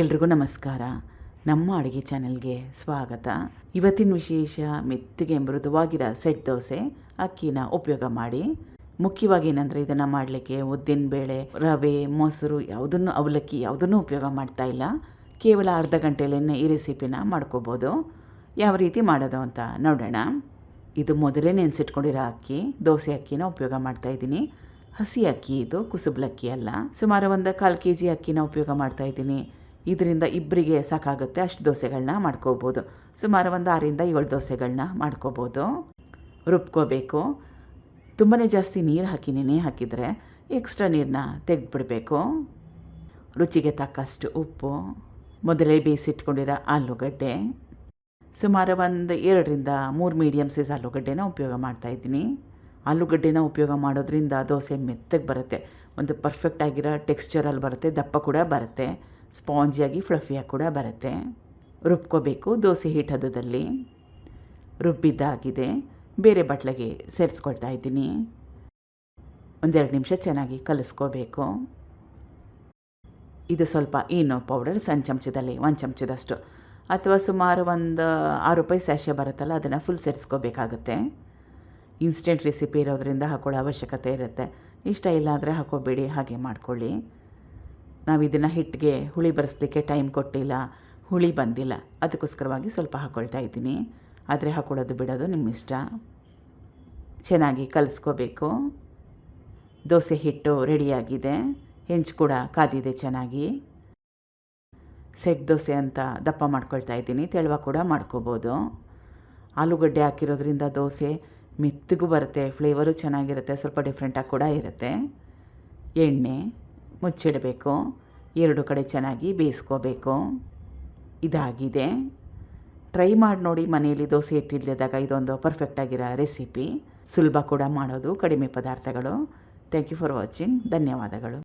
ಎಲ್ರಿಗೂ ನಮಸ್ಕಾರ. ನಮ್ಮ ಅಡುಗೆ ಚಾನೆಲ್ಗೆ ಸ್ವಾಗತ. ಇವತ್ತಿನ ವಿಶೇಷ ಮೆತ್ತಗೆ ಮೃದುವಾಗಿರೋ ಸೆಟ್ ದೋಸೆ ಅಕ್ಕಿನ ಉಪಯೋಗ ಮಾಡಿ. ಮುಖ್ಯವಾಗಿ ಏನಂದರೆ ಇದನ್ನು ಮಾಡಲಿಕ್ಕೆ ಉದ್ದಿನಬೇಳೆ ರವೆ, ಮೊಸರು ಯಾವುದನ್ನು ಅವಲಕ್ಕಿ ಯಾವುದನ್ನು ಉಪಯೋಗ ಮಾಡ್ತಾ ಇಲ್ಲ. ಕೇವಲ ಅರ್ಧ ಗಂಟೆಯಲ್ಲೇ ಈ ರೆಸಿಪಿನ ಮಾಡ್ಕೋಬೋದು. ಯಾವ ರೀತಿ ಮಾಡೋದು ಅಂತ ನೋಡೋಣ. ಇದು ಮೊದಲೇ ನೆನೆಸಿಟ್ಕೊಂಡಿರೋ ಅಕ್ಕಿ, ದೋಸೆ ಅಕ್ಕಿನ ಉಪಯೋಗ ಮಾಡ್ತಾ ಇದ್ದೀನಿ. ಹಸಿ ಅಕ್ಕಿ ಇದು ಕುಸುಬ್ಲಕ್ಕಿ ಅಲ್ಲ. ಸುಮಾರು ಒಂದು ಕಾಲು ಕೆ ಜಿ ಅಕ್ಕಿನ ಉಪಯೋಗ ಮಾಡ್ತಾ ಇದ್ದೀನಿ. ಇದರಿಂದ ಇಬ್ಬರಿಗೆ ಸಾಕಾಗುತ್ತೆ. ಅಷ್ಟು ದೋಸೆಗಳನ್ನ ಮಾಡ್ಕೋಬೋದು. ಸುಮಾರು ಒಂದು ಆರಿಂದ ಏಳು ದೋಸೆಗಳನ್ನ ಮಾಡ್ಕೋಬೋದು. ರುಬ್ಕೋಬೇಕು. ತುಂಬಾ ಜಾಸ್ತಿ ನೀರು ಹಾಕಿ ನೆನೆ ಹಾಕಿದರೆ ಎಕ್ಸ್ಟ್ರಾ ನೀರನ್ನ ತೆಗೆದುಬಿಡಬೇಕು. ರುಚಿಗೆ ತಕ್ಕಷ್ಟು ಉಪ್ಪು, ಮೊದಲೇ ಬೇಯಿಸಿಟ್ಕೊಂಡಿರೋ ಆಲೂಗಡ್ಡೆ. ಸುಮಾರು ಒಂದು ಎರಡರಿಂದ ಮೂರು ಮೀಡಿಯಮ್ ಸೈಜ್ ಆಲೂಗಡ್ಡೆನ ಉಪಯೋಗ ಮಾಡ್ತಾಯಿದ್ದೀನಿ ಆಲೂಗಡ್ಡೆನ ಉಪಯೋಗ ಮಾಡೋದ್ರಿಂದ ದೋಸೆ ಮೆತ್ತಗೆ ಬರುತ್ತೆ. ಒಂದು ಪರ್ಫೆಕ್ಟ್ ಆಗಿರೋ ಟೆಕ್ಸ್ಚರಲ್ಲಿ ಬರುತ್ತೆ, ದಪ್ಪ ಕೂಡ ಬರುತ್ತೆ. ಸ್ಪಾಂಜಿಯಾಗಿ ಫ್ಲಫಿಯಾಗಿ ಕೂಡ ಬರುತ್ತೆ. ರುಬ್ಕೋಬೇಕು ದೋಸೆ ಹಿಟ್ಟು ಹದದಲ್ಲಿ. ರುಬ್ಬಿದ್ದಾಗಿದೆ. ಬೇರೆ ಬಟ್ಲಿಗೆ ಸೇರಿಸ್ಕೊಳ್ತಾ ಇದ್ದೀನಿ. ಒಂದೆರಡು ನಿಮಿಷ ಚೆನ್ನಾಗಿ ಕಲಿಸ್ಕೋಬೇಕು. ಇದು ಸ್ವಲ್ಪ ಏನೋ ಪೌಡರ್, ಸಣ್ಣ ಚಮಚದಲ್ಲಿ ಒಂದು ಚಮಚದಷ್ಟು. ಅಥವಾ ಸುಮಾರು ಒಂದು ಆರು ರೂಪಾಯಿ ಸ್ಯಾಶೆ ಬರುತ್ತಲ್ಲ, ಅದನ್ನು ಫುಲ್ ಸೇರಿಸ್ಕೋಬೇಕಾಗುತ್ತೆ. ಇನ್ಸ್ಟೆಂಟ್ ರೆಸಿಪಿ ಇರೋದ್ರಿಂದ ಹಾಕೊಳ್ಳೋ ಅವಶ್ಯಕತೆ ಇರುತ್ತೆ. ಇಷ್ಟ ಇಲ್ಲ ಅಂದರೆ ಹಾಕೋಬೇಡಿ, ಹಾಗೆ ಮಾಡ್ಕೊಳ್ಳಿ. ನಾವು ಇದನ್ನು ಹಿಟ್ಟಿಗೆ ಹುಳಿ ಬರೆಸಲಿಕ್ಕೆ ಟೈಮ್ ಕೊಟ್ಟಿಲ್ಲ, ಹುಳಿ ಬಂದಿಲ್ಲ. ಅದಕ್ಕೋಸ್ಕರವಾಗಿ ಸ್ವಲ್ಪ ಹಾಕ್ಕೊಳ್ತಾ ಇದ್ದೀನಿ. ಆದರೆ ಹಾಕೊಳ್ಳೋದು ಬಿಡೋದು ನಿಮ್ಮ ಇಷ್ಟ ಚೆನ್ನಾಗಿ ಕಲಿಸ್ಕೋಬೇಕು. ದೋಸೆ ಹಿಟ್ಟು ರೆಡಿಯಾಗಿದೆ ಹೆಂಚು ಕೂಡ ಕಾದಿದೆ ಚೆನ್ನಾಗಿ. ಸೆಟ್ ದೋಸೆ ಅಂತ ದಪ್ಪ ಮಾಡ್ಕೊಳ್ತಾ ಇದ್ದೀನಿ. ತೆಳುವ ಕೂಡ ಮಾಡ್ಕೋಬೋದು. ಆಲೂಗಡ್ಡೆ ಹಾಕಿರೋದ್ರಿಂದ ದೋಸೆ ಮೆತ್ತಗೂ ಬರುತ್ತೆ ಫ್ಲೇವರು ಚೆನ್ನಾಗಿರುತ್ತೆ, ಸ್ವಲ್ಪ ಡಿಫ್ರೆಂಟಾಗಿ ಕೂಡ ಇರುತ್ತೆ. ಎಣ್ಣೆ. ಮುಚ್ಚಿಡಬೇಕು. ಎರಡು ಕಡೆ ಚೆನ್ನಾಗಿ ಬೇಯಿಸ್ಕೋಬೇಕು. ಇದಾಗಿದೆ. ಟ್ರೈ ಮಾಡಿ ನೋಡಿ ಮನೆಯಲ್ಲಿ ದೋಸೆ ಇಟ್ಟಿಲ್ಲದಾಗ ಇದೊಂದು ಪರ್ಫೆಕ್ಟಾಗಿರೋ ರೆಸಿಪಿ ಸುಲಭ ಕೂಡ ಮಾಡೋದು ಕಡಿಮೆ ಪದಾರ್ಥಗಳು. ಥ್ಯಾಂಕ್ ಯು ಫಾರ್ ವಾಚಿಂಗ್ ಧನ್ಯವಾದಗಳು.